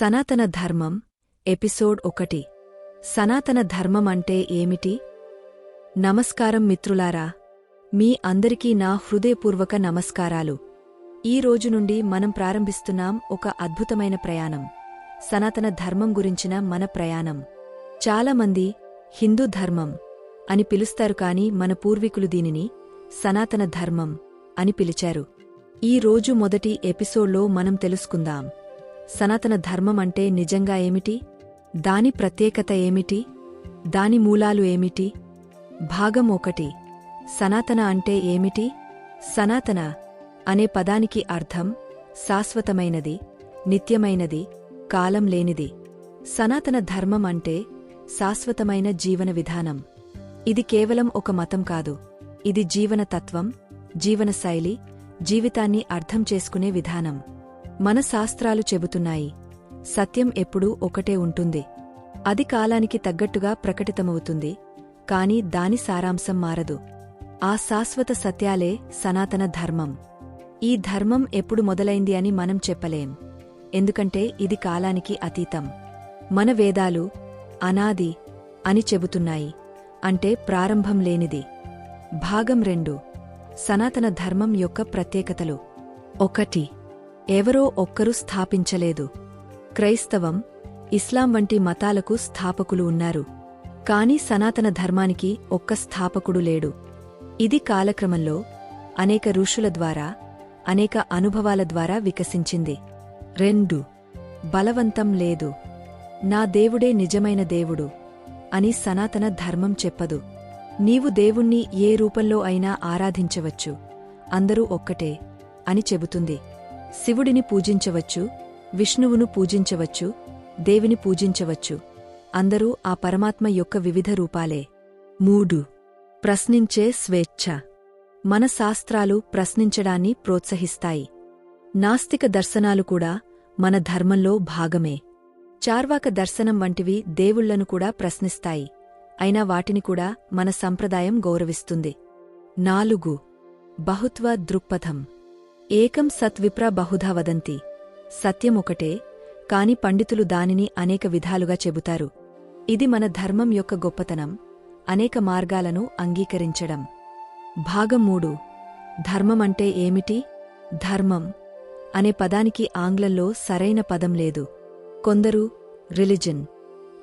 సనాతన ధర్మం ఎపిసోడ్ ఒకటి. సనాతన ధర్మం అంటే ఏమిటి? నమస్కారం మిత్రులారా మీ అందరికీ నా హృదయపూర్వక నమస్కారాలు. ఈ రోజు నుండి మనం ప్రారంభిస్తున్నాం ఒక అద్భుతమైన ప్రయాణం. సనాతన ధర్మం గురించిన మన ప్రయాణం. చాలామంది హిందూ ధర్మం అని పిలుస్తారు కాని మన పూర్వీకులు దీనిని సనాతన ధర్మం అని పిలిచారు. ఈ రోజు మొదటి ఎపిసోడ్లో మనం తెలుసుకుందాం. సనాతన ధర్మం అంటే నిజంగా ఏమిటి? దాని ప్రత్యేకత ఏమిటి? దాని మూలాలు ఏమిటి? భాగం ఒకటి. సనాతన అంటే ఏమిటి? సనాతన అనే పదానికి అర్థం శాశ్వతమైనది నిత్యమైనది కాలం లేనిది. సనాతన ధర్మం అంటే శాశ్వతమైన జీవన విధానం. ఇది కేవలం ఒక మతం కాదు. ఇది జీవన తత్వం జీవనశైలి జీవితాన్ని అర్థం చేసుకునే విధానం. మన శాస్త్రాలు చెబుతున్నాయి. సత్యం ఎప్పుడూ ఒకటే ఉంటుంది. అది కాలానికి తగ్గట్టుగా ప్రకటితమవుతుంది. కాని దాని సారాంశం మారదు. ఆ శాశ్వత సత్యాలే సనాతన ధర్మం. ఈ ధర్మం ఎప్పుడు మొదలైంది అని మనం చెప్పలేం. ఎందుకంటే ఇది కాలానికి అతీతం. మన వేదాలు అనాది అని చెబుతున్నాయి. అంటే ప్రారంభం లేనిది. భాగం రెండు. సనాతన ధర్మం యొక్క ప్రత్యేకతలు. ఒకటి. ఎవరో ఒక్కరు స్థాపించలేదు. క్రైస్తవం ఇస్లాం వంటి మతాలకు స్థాపకులు ఉన్నారు. కాని సనాతన ధర్మానికి ఒక్క స్థాపకుడు లేడు. ఇది కాలక్రమంలో అనేక ఋషుల ద్వారా అనేక అనుభవాల ద్వారా వికసించింది. రెండు బలవంతం లేదు. నా దేవుడే నిజమైన దేవుడు అని సనాతన ధర్మం చెప్పదు. నీవు దేవుణ్ణి ఏ రూపంలో అయినా ఆరాధించవచ్చు. అందరూ ఒక్కటే అని చెబుతుంది. శివుడిని పూజించవచ్చు విష్ణువును పూజించవచ్చు దేవిని పూజించవచ్చు. అందరూ ఆ పరమాత్మ యొక్క వివిధ రూపాలే. మూడు. ప్రశ్నించే స్వేచ్ఛ. మన శాస్త్రాలు ప్రశ్నించడాన్ని ప్రోత్సహిస్తాయి. నాస్తిక దర్శనాలు కూడా మన ధర్మంలో భాగమే. చార్వాక దర్శనం వంటివి దేవుళ్ళను కూడా ప్రశ్నిస్తాయి. అయినా వాటిని కూడా మన సంప్రదాయం గౌరవిస్తుంది. నాలుగు. బహుత్వ దృక్పథం. ఏకం సత్విప్ర బహుధా వదంతి. సత్యమొకటే కాని పండితులు దానిని అనేక విధాలుగా చెబుతారు. ఇది మన ధర్మం యొక్క గొప్పతనం అనేక మార్గాలను అంగీకరించడం. భాగం మూడు ధర్మమంటే ఏమిటి? ధర్మం అనే పదానికి ఆంగ్లంలో సరైన పదం లేదు. కొందరు రిలిజన్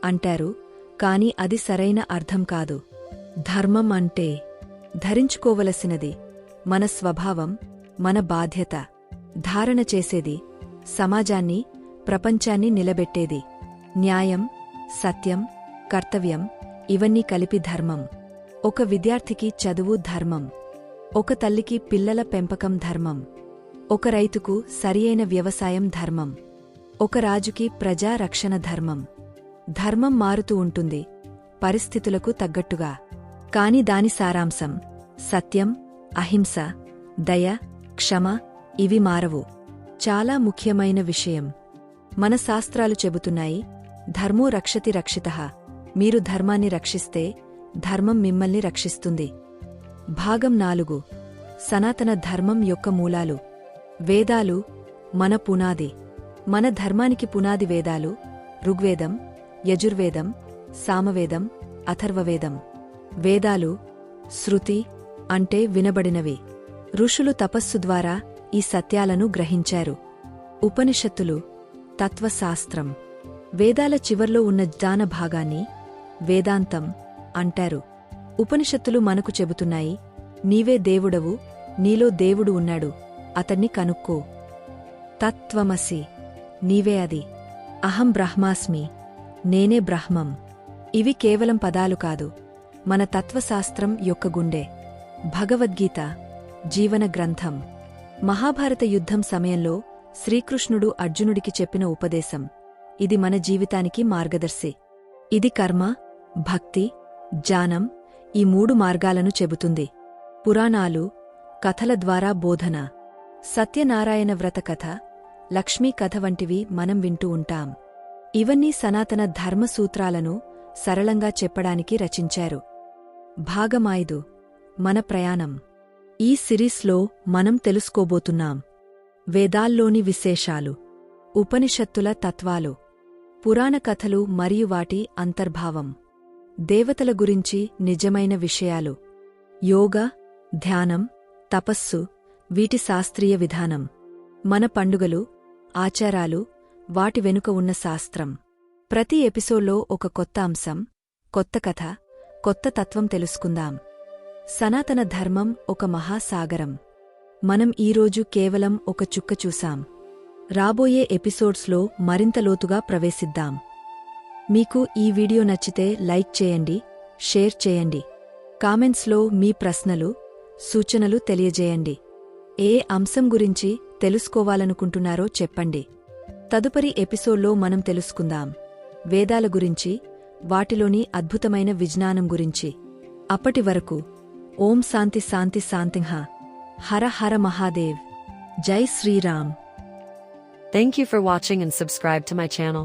అంటారు కాని అది సరైన అర్థం కాదు. ధర్మం అంటే ధరించుకోవలసినది మన స్వభావం మన బాధ్యత. ధారణ చేసేది సమాజాన్ని ప్రపంచాన్ని నిలబెట్టేది. న్యాయం సత్యం కర్తవ్యం ఇవన్నీ కలిపి ధర్మం. ఒక విద్యార్థికి చదువు ధర్మం. ఒక తల్లికి పిల్లల పెంపకం ధర్మం. ఒక రైతుకు సరియైన వ్యవసాయం ధర్మం. ఒక రాజుకి ప్రజా రక్షణ ధర్మం. ధర్మం మారుతూ ఉంటుంది పరిస్థితులకు తగ్గట్టుగా. కాని దాని సారాంశం సత్యం అహింస దయ క్షమ ఇవి మారవు. చాలా ముఖ్యమైన విషయం. మన శాస్త్రాలు చెబుతున్నాయి ధర్మో రక్షతి రక్షిత. మీరు ధర్మాన్ని రక్షిస్తే ధర్మం మిమ్మల్ని రక్షిస్తుంది. భాగం నాలుగు. సనాతన ధర్మం యొక్క మూలాలు. వేదాలు మన పునాది. మన ధర్మానికి పునాది వేదాలు ఋగ్వేదం యజుర్వేదం సామవేదం అథర్వవేదం. వేదాలు శృతి అంటే వినబడినవి. ఋషులు తపస్సు ద్వారా ఈ సత్యాలను గ్రహించారు. ఉపనిషత్తులు తత్వశాస్త్రం వేదాల చివర్లో ఉన్న జ్ఞాన భాగాన్ని వేదాంతం అంటారు. ఉపనిషత్తులు మనకు చెబుతున్నాయి నీవే దేవుడవు నీలో దేవుడు ఉన్నాడు అతన్ని కనుక్కో. తత్వమసి నీవే అది. అహం బ్రహ్మాస్మి నేనే బ్రహ్మం. ఇవి కేవలం పదాలు కాదు మన తత్వశాస్త్రం యొక్క గుండె. భగవద్గీత జీవన గ్రంథం. మహాభారత యుద్ధం సమయంలో శ్రీకృష్ణుడు అర్జునుడికి చెప్పిన ఉపదేశం. ఇది మన జీవితానికి మార్గదర్శి. ఇది కర్మ భక్తి జానం ఈ మూడు మార్గాలను చెబుతుంది. పురాణాలు కథల ద్వారా బోధన. సత్యనారాయణ వ్రత కథ లక్ష్మీ కథ వంటివి మనం వింటూ ఉంటాం. ఇవన్నీ సనాతన ధర్మసూత్రాలను సరళంగా చెప్పడానికి రచించారు. భాగమాయిదు. మన ప్రయాణం. ఈ సిరీస్లో మనం తెలుసుకోబోతున్నాం. వేదాల్లోని విశేషాలు ఉపనిషత్తుల తత్వాలు పురాణ కథలు మరియు వాటి అంతర్భావం దేవతల గురించి నిజమైన విషయాలు యోగ ధ్యానం తపస్సు వీటి శాస్త్రీయ విధానం మన పండుగలు ఆచారాలు వాటి వెనుక ఉన్న శాస్త్రం. ప్రతి ఎపిసోడ్లో ఒక కొత్త అంశం కొత్త కథ కొత్త తత్వం తెలుసుకుందాం. సనాతన ధర్మం ఒక మహాసాగరం. మనం ఈరోజు కేవలం ఒక చుక్క చూసాం రాబోయే ఎపిసోడ్స్లో మరింత లోతుగా ప్రవేశిద్దాం. మీకు ఈ వీడియో నచ్చితే లైక్ చేయండి షేర్ చేయండి. కామెంట్స్లో మీ ప్రశ్నలు సూచనలు తెలియజేయండి. ఏ అంశం గురించి తెలుసుకోవాలనుకుంటున్నారో చెప్పండి. తదుపరి ఎపిసోడ్లో మనం తెలుసుకుందాం. వేదాల గురించి వాటిలోని అద్భుతమైన విజ్ఞానం గురించి. అప్పటి వరకు ಓಂ ಶಾಂತಿ ಶಾಂತಿ ಶಾಂತಿಂಹ ಹರ ಹರ ಮಹಾದೇವ್ ಜೈ Shriram Thank you for watching and subscribe to my channel.